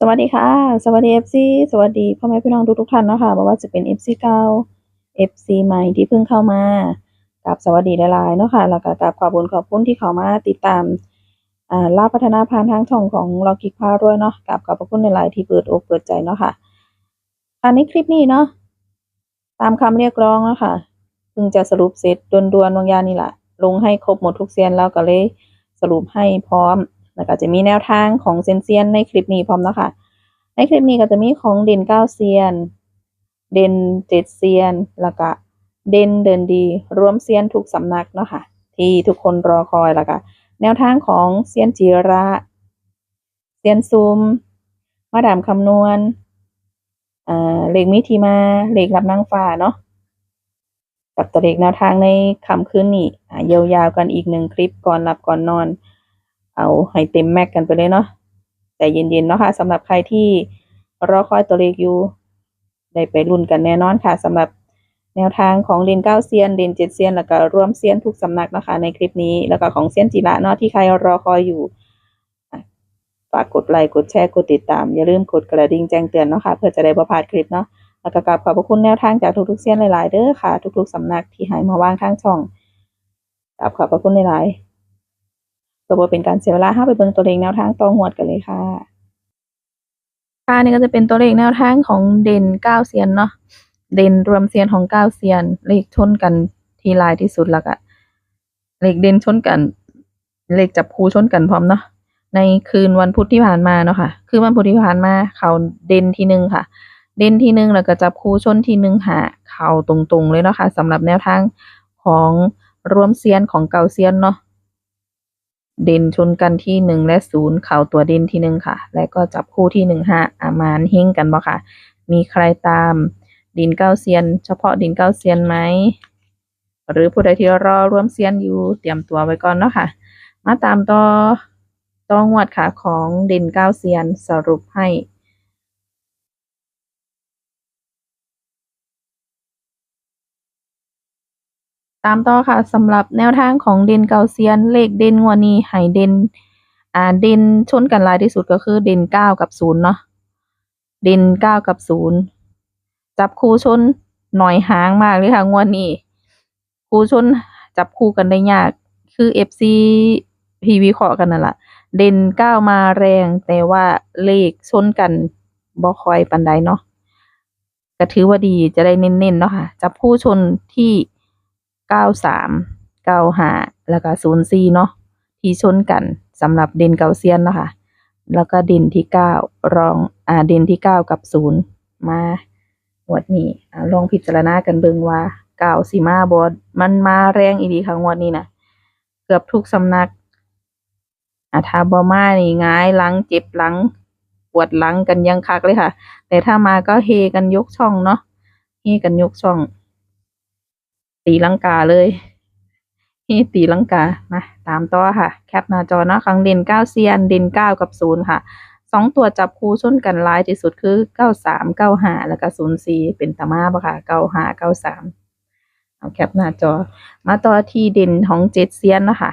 สวัสดีค่ะ สวัสดี FC สวัสดีพ่อแม่พี่น้องทุกๆท่านเนาะค่ะบ่ว่าจะเป็น FC เก่า FC ใหม่ที่เพิ่งเข้ามากับสวัสดีหลายๆเนาะค่ะแล้วก็กับขอบคุณขอบคุณที่เข้ามาติดตามอ่าลาพัฒนาผ่านทางช่องของเรากิกพารวยเนาะกับขอบคุณหลายที่เปิดอกเปิดใจเนาะค่ะค่ะในคลิปนี้เนาะตามคำเรียกร้องเนาะค่ะเพิ่งจะสรุปเสร็จด่วนๆวางยานี่แหละลงให้ครบหมดทุกเซียนแล้วก็เลยสรุปให้พร้อม แล้วก็จะมีแนวทางของเซียนเซียนในคลิปนี้พร้อมนะค่ะในคลิปนี้ก็จะมีของเด่นเก้าเซียน เด่นเจ็ดเซียน แล้วก็เด่นเดินดีรวมเซียนทุกสำนักเนาะค่ะที่ทุกคนรอคอยแล้วก็แนวทางของเซียนจีระเซียนซุมมาดามคำนวณเลขมิทีมาเลขรับนางฟ้าเนาะกับตัวเลขแนวทางในคำคืนนี้ยาวๆกันอีกหนึ่งคลิปก่อนหลับก่อนนอน เอาให้เต็มแม็กกันไปเลยเนาะใจเย็นๆเนาะค่ะสำหรับใครที่รอคอยตัวเลขอยู่ได้ไปลุ้นกันแน่นอนค่ะสำหรับแนวทางของเดนเก้าเซียนเดนเจ็ดเซียน แล้วก็รวมเซียนทุกสำนักนะคะ ในคลิปนี้แล้วก็ของเซียนจิระเนาะที่ใครรอคอยอยู่ฝากกดไลค์กดแชร์กดติดตาม อย่าลืมกดกระดิ่งแจ้งเตือนเนาะค่ะเพื่อจะได้บ่พลาดคลิปเนาะแล้วก็กราบขอบพระคุณแนวทางจากทุกๆเซียนหลายๆเด้อค่ะ ทุกๆสำนักที่ให้มาว่างทางช่องกราบขอบพระคุณหลายๆ ก็บ่เป็นการเสียเวลาห้าไปเบิ่งตัวเลขแนวทางตองหวดกันเลยค่ะค่ะนี่ก็จะเป็นตัวเลขแนวทางของเด่นเก้าเซียนเนาะเด่นรวมเซียนของเก้าเซียน เลขชนกันทีลายที่สุดแล้วก็เลขเด่นชนกัน เลขจับคู่ชนกันพร้อมเนาะในคืนวันพุธที่ผ่านมาเนาะค่ะ คือวันพุธที่ผ่านมาเขาเด่นที่หนึ่งค่ะ เด่นที่หนึ่งแล้วก็จับคู่ชนที่หนึ่งหาเขาตรงๆเลยเนาะค่ะสำหรับแนวทางของรวมเซียนของเก่าเซียนเนาะ เด่นชนกันที่หนึ่งและศูนย์เข่าตัวเด่นที่หนึ่งค่ะ และก็จับคู่ที่หนึ่งห้าอามานเฮงกันบ่ค่ะ มีใครตามดินเก้าเซียน เฉพาะดินเก้าเซียนไหม หรือผู้ใดที่รอร่วมเซียนอยู่เตรียมตัวไว้ก่อนเนาะค่ะ มาตามต่อต้องวัดค่ะของดินเก้าเซียนสรุปให้ ตามต่อค่ะสำหรับแนวทางของเด่นเกาเซียนเลขเด่นงวดนี้ให้เด่นอ่าเด่นชนกันหลายที่สุดก็คือเด่นเก้ากับศูนย์เนาะเด่นเก้ากับศูนย์จับคู่ชนหน่อยหางมากเลยค่ะงวดนี้คู่ชนจับคู่กันได้ยากคือเอฟซีพีวิเคราะห์กันนั่นแหละเด่นเก้ามาแรงแต่ว่าเลขชนกันบ่ค่อยปานใดเนาะก็ถือว่าดีจะได้เน้นๆเนาะค่ะ จับคู่ชนที่ เก้าสามเก้าห้าแล้วก็ศูนย์สี่เนาะที่ชนกันสำหรับเด่นเกาเซียนเนาะค่ะแล้วก็เด่นที่เก้ารองอ่าเด่นที่เก้ากับศูนย์มาหวดนี้อ่าลองพิจารณากันเบิ่งว่าเก้าสิมาบอดมันมาแรงอีดีค่ะงวดนี้นะเกือบทุกสำนักอ่าถ้าบ่มานี่หงายหลังเจ็บหลังปวดหลังกันยังคักเลยค่ะ แต่ถ้ามาก็เฮกันยกช่องเนาะเฮกันยกช่อง ตีลังกาเลยนี่ตีลังกามาตามต่อค่ะ แคปหน้าจอเนาะครั้งเด่นเก้าเซียนเด่นเก้ากับศูนย์ค่ะสองตัวจับคู่ชนกันลายที่สุดคือเก้าสามเก้าห้าแล้วก็ศูนย์สี่เป็นตามาปะค่ะเก้าห้าเก้าสามเอาแคปหน้าจอ มาต่อที่เด่นของเจ็ดเซียนนะคะ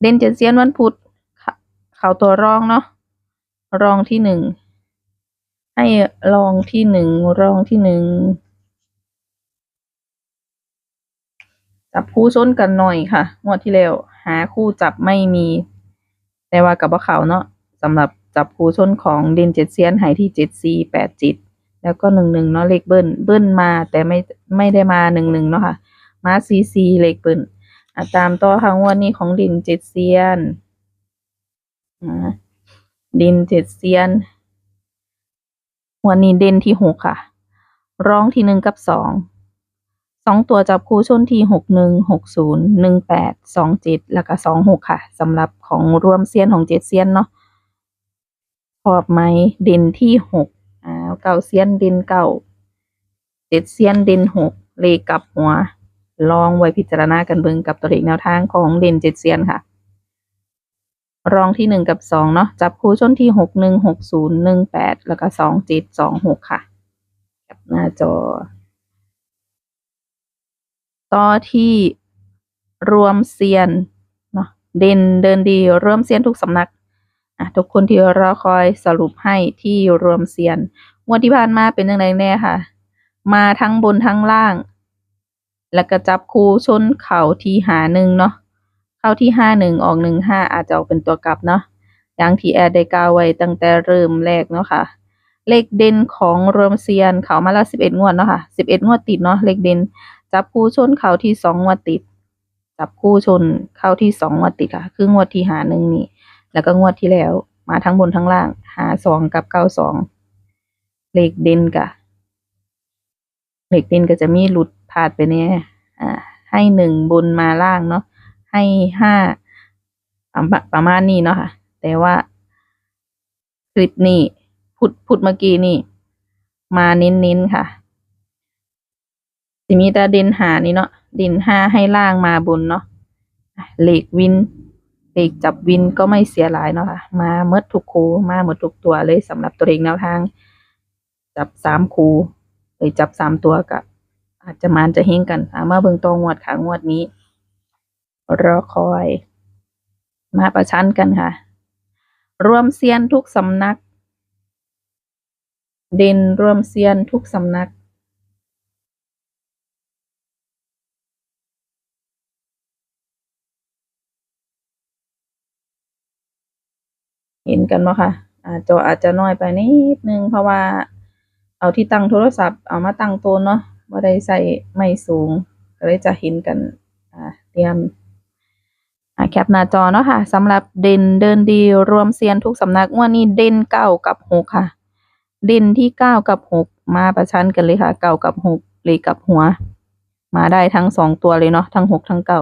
เด่นเจ็ดเซียนวันพุธเขาเขาตัวรองเนาะรองที่หนึ่งให้รองที่หนึ่งรองที่หนึ่ง จับคู่ชนกันหน่อยค่ะงวดที่แล้วหาคู่จับไม่มี แต่ว่ากับว่าเขาเนาะสำหรับจับคู่ชนของเดนเจ็ดเซียนหายที่เจ็ดสี่แปดจิตแล้วก็หนึ่งหนึ่งเนาะเลขเบิ้ลเบิ้ลมาแต่ไม่ไม่ได้มาหนึ่งหนึ่งเนาะค่ะ มาซีซีเลขเบิ้ลตามต่อทางวันนี้ของดินเจ็ดเซียนอ่าดินเจ็ดเซียนวันนี้เด่นที่หกค่ะ ร้องที่หนึ่งกับสอง สองตัวจับคู่ชนที่หกหนึ่งหกศูนย์หนึ่งแปดสองเจ็ดแล้วก็สองหกค่ะสำหรับของรวมเซียนของเจ็ดเซียนเนาะชอบไหมเด่นที่หกอ่าเก้าเซียนเด่นเก้าเจ็ดเซียนเด่นหกเลขกับหัว ลองไว้พิจารณากันเบิ่งกับตัวเลขแนวทางของเด่นเจ็ดเซียนค่ะ รองที่หนึ่งกับสองเนาะจับคู่ชนที่หกหนึ่งหกศูนย์หนึ่งแปดแล้วก็สองเจ็ดสองหกค่ะแคปหน้าจอ ต่อที่รวมเซียนเนาะเด่นเดินดีรวมเซียนทุกสำนักอะทุกคนที่รอคอยสรุปให้ที่รวมเซียนงวดที่ผ่านมาเป็นยังไงแน่ค่ะ มาทั้งบนทั้งล่าง แล้วก็จับคู่ชนเข่าที่หาหนึ่งเนาะเข้าที่ห้าหนึ่งออกหนึ่งห้าอาจจะออกเป็นตัวกลับเนาะอย่างที่แอดได้กล่าวไว้ตั้งแต่เริ่มแรกเนาะค่ะเลขเด่นของรวมเซียนเขามาแล้วสิบเอ็ดงวดเนาะค่ะสิบเอ็ดงวดติดเนาะเลขเด่น จับคู่ชนเขาที่สองงวดติด จับคู่ชนเข้าที่สองงวดติดค่ะ คืองวดที่หาหนึ่งนี่ แล้วก็งวดที่แล้ว มาทั้งบนทั้งล่าง หาสองกับเก้าสองเลขเด่นกะเลขเด่นก็จะมีหลุดพลาดไปเนี่ยอ่า ให้หนึ่งบนมาล่างเนาะ ให้ห้าประมาประมาณนี้เนาะค่ะ แต่ว่าคลิปนี้พุดพุดเมื่อกี้นี่ มาเน้นๆค่ะ สิมีแต่เด่นหานี่เนาะเด่นห้าให้ล่างมาบนเนาะอะเลขวินเหลขจับวินก็ไม่เสียหลายเนาะค่ะมาเมดทุกคูมาหมดทุกตัวเลยสำหรับตัวเองแนวทาง จับสามคูหรือจับสามตัวกับอาจจะมานจะเฮงกันอามาเบิ่งตองวดค่ะงวดนี้รอคอย มาประชันกันค่ะ รวมเซียนทุกสำนัก เด่นรวมเซียนทุกสำนัก เห็นกันบ่ค่ะอ่าจออาจจะน้อยไปนิดนึงเพราะว่า เอาที่ตั้งโทรศัพท์เอามาตั้งโตัวเนาะบ่ได้ใส่ไม่สูง ก็เลยจะเห็นกันอ่าเตรียมอ่าแคปหน้าจอเนาะค่ะสำหรับเด่นเดินดีรวมเซียนทุกสำนักงวดนี้เด่นเก้ากับหกค่ะ เด่นที่เก้ากับหกมาประชันกันเลยค่ะเก้ากับหกเลยกับหัว มาได้ทั้งสองตัวเลยเนาะทั้งหกทั้งเก้า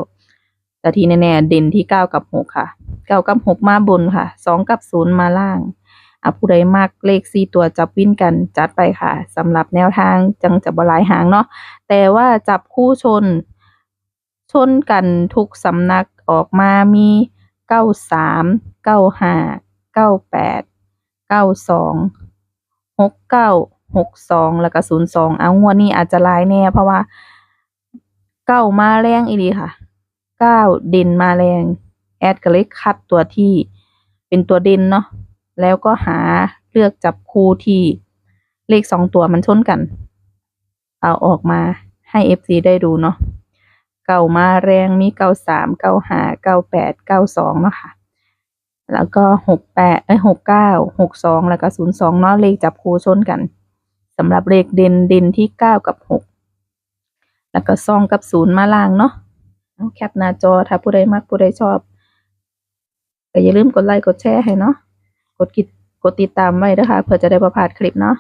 แต่ที่แน่ๆเด่นที่เก้ากับหกค่ะเก้ากับหกมาบนค่ะสองกับศูนย์มาล่างอะผู้ใดมากเลขสี่ตัวจับวิ่นกันจัดไปค่ะสำหรับแนวทางจังจะบหลายหางเนาะแต่ว่าจับคู่ชน ชนกันทุกสำนักออกมามีเก้าสามเก้าห้าเก้าแปดเก้าสองหกเก้าหกสองแล้วก็ศูนย์สองเอางวดนี้อาจจะลายแน่เพราะว่าเก้ามาแรงอีดีค่ะ เก้าเด่นมาแรง แอดก็เลยคัดตัวที่เป็นตัวเด่นเนาะแล้วก็หาเลือกจับคู่ที่เลขสองตัวมันชนกัน เอาออกมาให้เอฟซีได้ดูเนาะเก่ามาแรงมีเก้าสามเก้าห้าเก้าแปดเก้าสองเนาะค่ะ แล้วก็หกแปดเอ้ยหกเก้าหกสองแล้วก็ศูนย์สองเนาะเลขจับคู่ชนกันสำหรับเลขเด่นเด่นที่เก้ากับหกแล้วก็สองกับศูนย์มาล่างเนาะ แคปหน้าจอถ้าผู้ใดมักผู้ใดชอบก็อย่าลืมกดไลค์กดแชร์ให้เนาะกดกิดกดติดตามไว้นะคะเพื่อจะได้ประพลาดคลิปเนาะ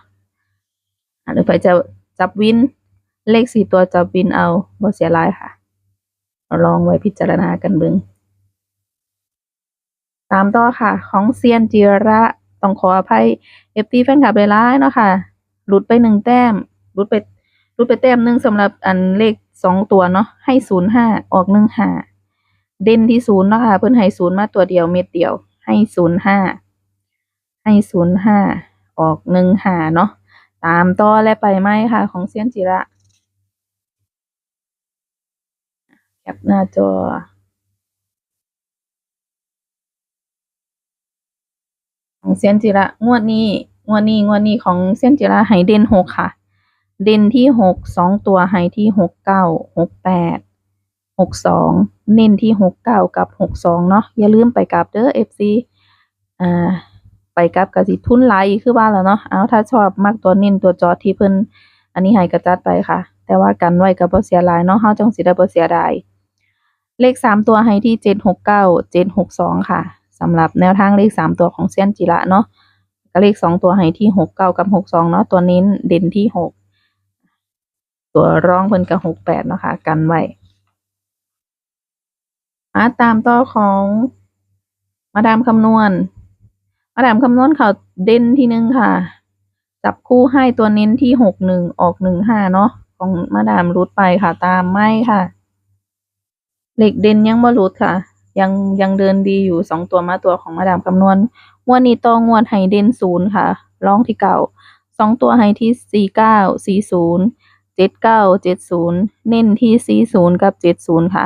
อะหรือไปจะจับวินเลขสี่ตัวจับวินเอาบ่เสียรายค่ะลองไว้พิจารณากันเบิงตามต่อค่ะ ของเซียนจิระต้องขออภัยเอฟตีแฟนคลับหลายเนาะค่ะหลุดไปหนึ่งแต้มหลุดไปหลุดไปแต้มหนึ่งสำหรับอันเลข สองตัวเนาะให้ศูนย์ห้าออกหนึ่งห้าเด่นที่ศูนย์เนาะค่ะเพิ่นให้ศูนย์มาตัวเดียวเม็ดเดียว ให้ศูนย์ห้าให้ศูนย์ห้าออกหนึ่งห้าเนาะตามต่อและไปไหมค่ะ ของเซียนจิระแคปหน้าจอของเซียนจิระงวดนี้งวดนี้งวดนี้ของเซียนจิระให้เด่นหกค่ะ ด่นที่หกสองตัวให้ที่หกเก้าหกแปดหกสองเน้นที่หกเก้ากับหกสองเนาะอย่าลืมไปกับเด้อเอฟซีอ่าไปกับกับสิทุนไลคือว่าแล้วเนาะเอาถ้าชอบมักตัวเน้นตัวจอที่เพิ่นอันนี้ให้กระจัดไปค่ะ แต่ว่ากันไว้กับบ่เสียลายเนาะเฮาจังสิได้บ่เสียดายเลขสามตัวให้ที่เจ็ดหกเก้าเจ็ดหกสองค่ะสำหรับแนวทางเลขสามตัวของเซียนจิระเนาะก็เลขสองตัวให้ที่หกเก้ากับหกสองเนาะตัวนี้เด่นที่หก ตัวร้องเพิ่นกับหกแปดเนาะค่ะกันไว้มาตามต่อของมาดามคำนวณ มาดามคำนวณเขาเด่นที่หนึ่งค่ะ จับคู่ให้ตัวเน้นที่หกหนึ่งออกหนึ่งห้าเนาะของมาดามรุดไปค่ะ ตามไม่ค่ะ เหล็กเด่นยังบ่หลุดค่ะ ยังยังเดินดีอยู่สองตัวมาตัวของมาดามคำนวณงวดนี้ตองงวดให้เด่นศูนย์ค่ะร้องที่เก่าสองตัวให้ที่สี่เก้าสี่ศูนย์ เจ็ดเก้าเจ็ดศูนย์เน้นที่สี่ศูนย์กับเจ็ดศูนย์ค่ะ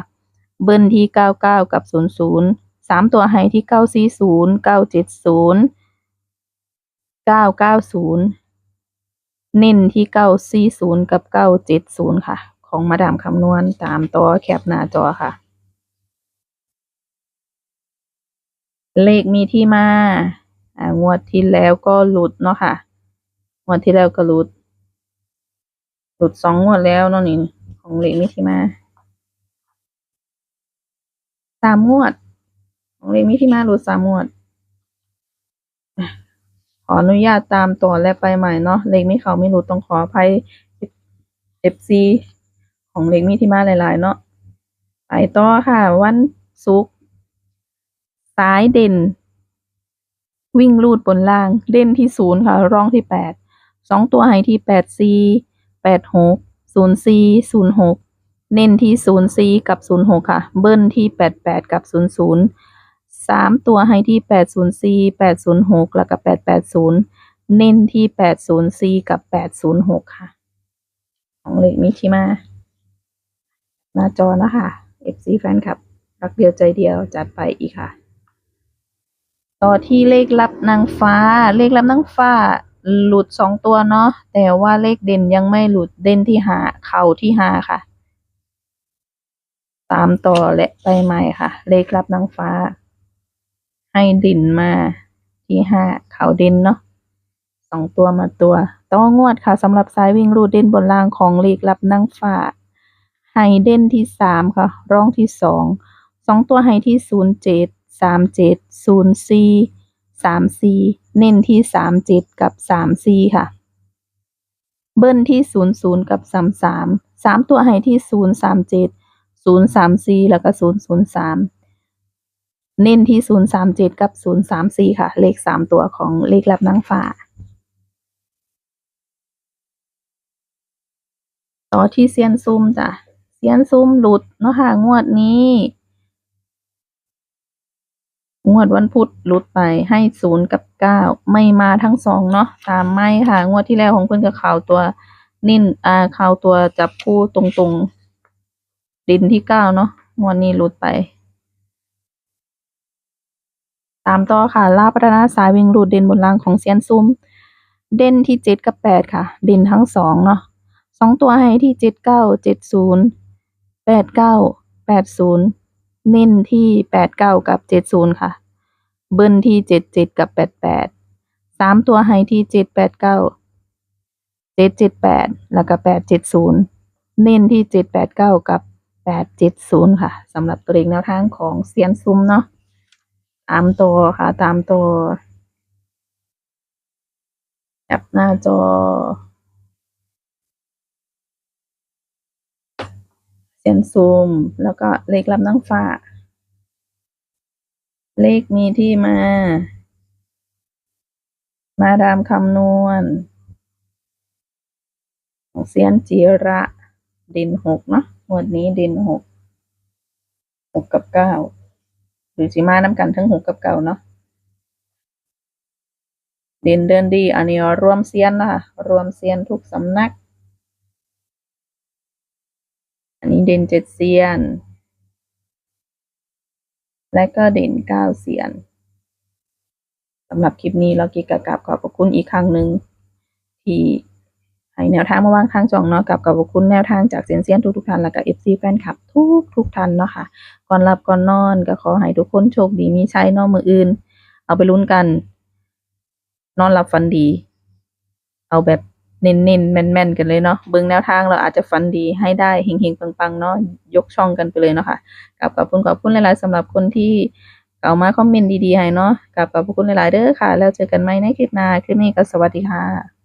เบิ้ลที่เก้าเก้ากับศูนย์ศูนย์สามตัวให้ที่เก้าสี่ศูนย์เก้าเจ็ดศูนย์เก้าเก้าศูนย์เน้นที่เก้าสี่ศูนย์กับเก้าเจ็ดศูนย์ค่ะ ของมาดามคำนวณตามตัวแคปหน้าจอค่ะ เลขมีที่มาอ่างวดที่แล้วก็หลุดเนาะค่ะงวดที่แล้วก็หลุด หลุดสองงวดแล้วเนาะนี่ของเลมีที่มาสามงวด ของเลมีที่มาหลุดสามงวด ขออนุญาตตามต่อและไปใหม่เนาะเลมีเขาไม่หลุดต้องขออภัย FC ของเลมีที่มาหลายๆ เนาะไปต่อค่ะ วันศุกร์สายเด่น วิ่งลูดบนล่าง เด่นที่ศูนย์ค่ะรองที่แปดสองตัวให้ที่แปดสี่ แปดหกศูนย์สี่ศูนย์หกเน้นที่ศูนย์สี่กับศูนย์หกค่ะ เบิ้ลที่แปดแปดกับศูนย์ศูนย์สามตัวให้ที่แปดศูนย์สี่แปดศูนย์หกแล้วก็แปดแปดศูนย์เน้นที่แปดศูนย์สี่กับแปดศูนย์หกค่ะ ของเลขมีที่มาหน้าจอนะคะ FC แฟนคลับ รักเดียวใจเดียวจัดไปอีกค่ะ ต่อที่เลขลับนางฟ้า เลขลับนางฟ้า หลุดสองตัวเนาะแต่ว่าเลขเด่นยังไม่หลุดเด่นที่หาเข่าที่หาค่ะ ตามต่อและไปใหม่ค่ะ เลขลับนางฟ้า ให้ด่นมาที่ห้าเข่าเด่นเนาะสองตัวมาตัวต้องงวดค่ะสำหรับสายวิ่งรูดเด่นบนล่างของเลขลับนางฟ้าไฮเด่นที่สามค่ะ ร่องที่สองสองตัวไฮที่ศูนย์เจ็ดสามเจ็ดศูนย์สี่ สามสี่เน้นที่สามเจ็ดกับสามสี่ค่ะ เบิ้ลที่ศูนย์ศูนย์กับสามสามสามตัวไฮที่ศูนย์สามเจ็ดศูนย์สามสี่แล้วก็ศูนย์ศูนย์สามเน้นที่ศูนย์สามเจ็ดกับศูนย์สามสี่ค่ะ เลขสามตัวของเลขลับนางฟ้าต่อที่เซียนซุ่มจ้ะเซียนซุ่มหลุดเนาะค่ะงวดนี้ งวดวันพุธหลุดไปให้ศูนย์กับเก้าไม่มาทั้งสองเนาะตามไม่ค่ะ งวดที่แล้วของเพื่อนกับข่าวตัวนิ่นอ่าข่าวตัวจับคู่ตรงๆดินที่เก้าเนาะงวดนี้หลุดไป ตามต่อค่ะลาพัฒนาสายวิ่งรูดเด่นบนล่างของเซียนซุมเด่นที่เจ็ดกับแปดค่ะ เด่นทั้งสองเนาะสองตัวให้ที่เจ็ดเก้าเจ็ดศูนย์แปดเก้าแปดศูนย์ เน้นที่แปดเก้ากับเจ็ดศูนย์ค่ะ เบิ้ลที่เจ็ดเจ็ดกับแปดแปดสามตัวให้ที่เจ็ดแปดเก้าเจ็ดเจ็ดแปดแล้วก็แปดเจ็ดศูนย์เน้นที่เจ็ดแปดเก้ากับแปดเจ็ดศูนย์ค่ะสำหรับตัวเลขแนวทางของเซียนซุมเนาะตามตัวค่ะ ตามตัวจับหน้าจอ เซียนซูม แล้วก็เลขลับนางฟ้า เลขมีที่มา มาดามคำนวณของเซียนจิระด่นหกเนาะงวดนี้ด่นหกหกกับเก้าหรือสิมาน้ำกันทั้งหกกับเก้าเนาะด่นเดินดี อันนี้รวมเซียนนะคะรวมเซียนทุกสำนัก อันนี้เด่นเจ็ดเซียน และก็เด่นเก้าเซียนสำหรับคลิปนี้เรากีกะกราบขอบพระคุณอีกครั้งหนึ่งที่ให้แนวทางมาวางทางจองเนาะกับขอบคุณแนวทางจากเซียนเซียนทุกทุกท่านแล้วก็เอฟซีแฟนคลับทุกทุกท่านเนาะค่ะก่อนหลับก่อนนอนก็ขอให้ทุกคนโชคดีมีใชัยเนอกมืออื่น เอาไปลุ้นกัน นอนหลับฝันดี เอาแบบ เน้นๆแม่นๆกันเลยเนาะเบิ่งแนวทางเราอาจจะฟันดีให้ได้เฮงๆปังๆเนาะยกช่องกันไปเลยเนาะค่ะกับขอบคุณขอบคุณหลายๆสำหรับคนที่เอามาคอมเมนต์ดีๆให้เนาะกับขอบคุณหลายๆเด้อค่ะ แล้วเจอกันใหม่ในคลิปหน้าคลิปนี้ก็สวัสดีค่ะ